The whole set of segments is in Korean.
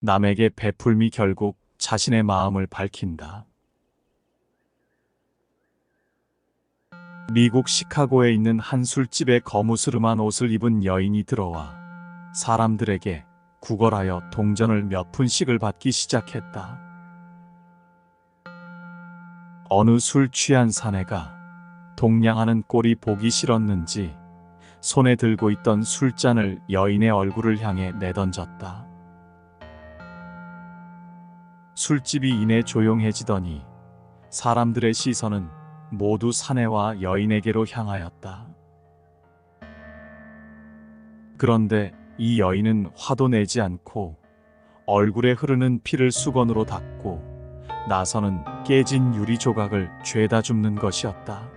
남에게 베풀미 결국 자신의 마음을 밝힌다. 미국 시카고에 있는 한 술집에 거무스름한 옷을 입은 여인이 들어와 사람들에게 구걸하여 동전을 몇 푼씩을 받기 시작했다. 어느 술 취한 사내가 동냥하는 꼴이 보기 싫었는지 손에 들고 있던 술잔을 여인의 얼굴을 향해 내던졌다. 술집이 이내 조용해지더니 사람들의 시선은 모두 사내와 여인에게로 향하였다. 그런데 이 여인은 화도 내지 않고 얼굴에 흐르는 피를 수건으로 닦고 나서는 깨진 유리 조각을 죄다 줍는 것이었다.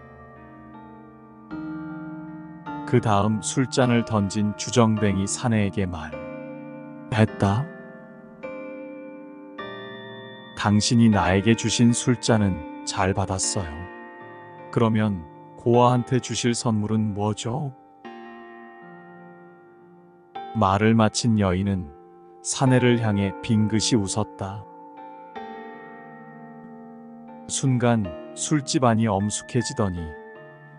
그 다음 술잔을 던진 주정뱅이 사내에게 말했다. 당신이 나에게 주신 술잔은 잘 받았어요. 그러면 고아한테 주실 선물은 뭐죠? 말을 마친 여인은 사내를 향해 빙긋이 웃었다. 순간 술집 안이 엄숙해지더니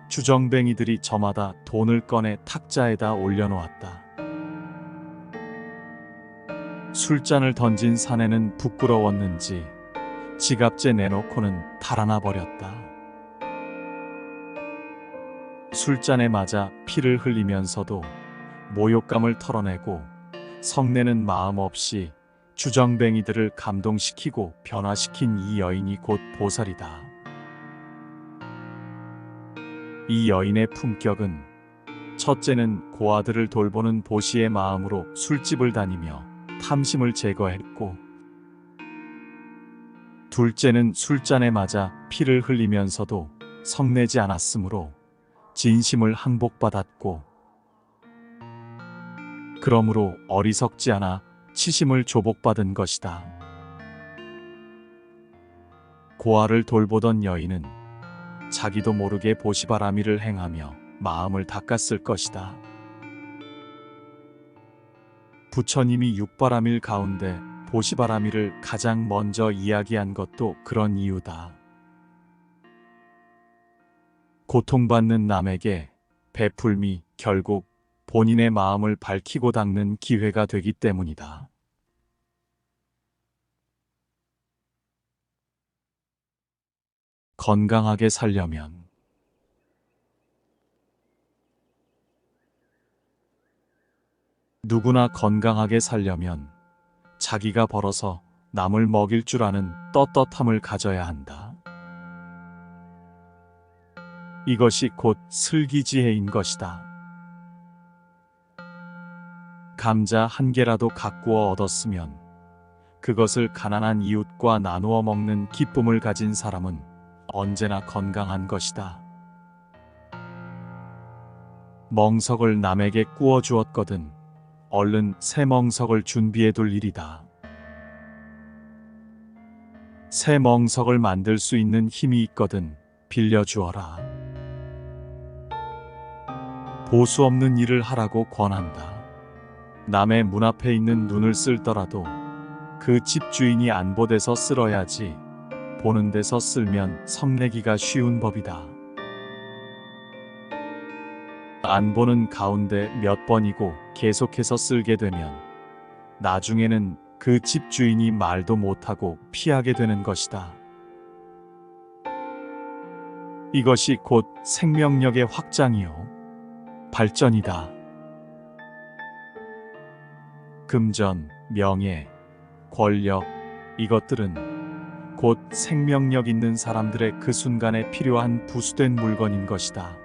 주정뱅이들이 저마다 돈을 꺼내 탁자에다 올려놓았다. 술잔을 던진 사내는 부끄러웠는지 지갑째 내놓고는 달아나 버렸다. 술잔에 맞아 피를 흘리면서도 모욕감을 털어내고 성내는 마음 없이 주정뱅이들을 감동시키고 변화시킨 이 여인이 곧 보살이다. 이 여인의 품격은 첫째는 고아들을 돌보는 보시의 마음으로 술집을 다니며 탐심을 제거했고 둘째는 술잔에 맞아 피를 흘리면서도 성내지 않았으므로 진심을 항복받았고 그러므로 어리석지 않아 치심을 조복받은 것이다. 고아를 돌보던 여인은 자기도 모르게 보시바라미를 행하며 마음을 닦았을 것이다. 부처님이 육바라밀 가운데 보시바라미를 가장 먼저 이야기한 것도 그런 이유다. 고통받는 남에게 베풀미 결국 본인의 마음을 밝히고 닦는 기회가 되기 때문이다. 건강하게 살려면 누구나 건강하게 살려면 자기가 벌어서 남을 먹일 줄 아는 떳떳함을 가져야 한다. 이것이 곧 슬기지혜인 것이다. 감자 한 개라도 가꾸어 얻었으면 그것을 가난한 이웃과 나누어 먹는 기쁨을 가진 사람은 언제나 건강한 것이다. 멍석을 남에게 구워 주었거든 얼른 새 멍석을 준비해 둘 일이다. 새 멍석을 만들 수 있는 힘이 있거든 빌려주어라. 보수 없는 일을 하라고 권한다. 남의 문 앞에 있는 눈을 쓸더라도 그 집 주인이 안보돼서 쓸어야지 보는 데서 쓸면 성내기가 쉬운 법이다. 안 보는 가운데 몇 번이고 계속해서 쓸게 되면 나중에는 그 집 주인이 말도 못하고 피하게 되는 것이다. 이것이 곧 생명력의 확장이요. 발전이다. 금전, 명예, 권력, 이것들은 곧 생명력 있는 사람들의 그 순간에 필요한 부수된 물건인 것이다.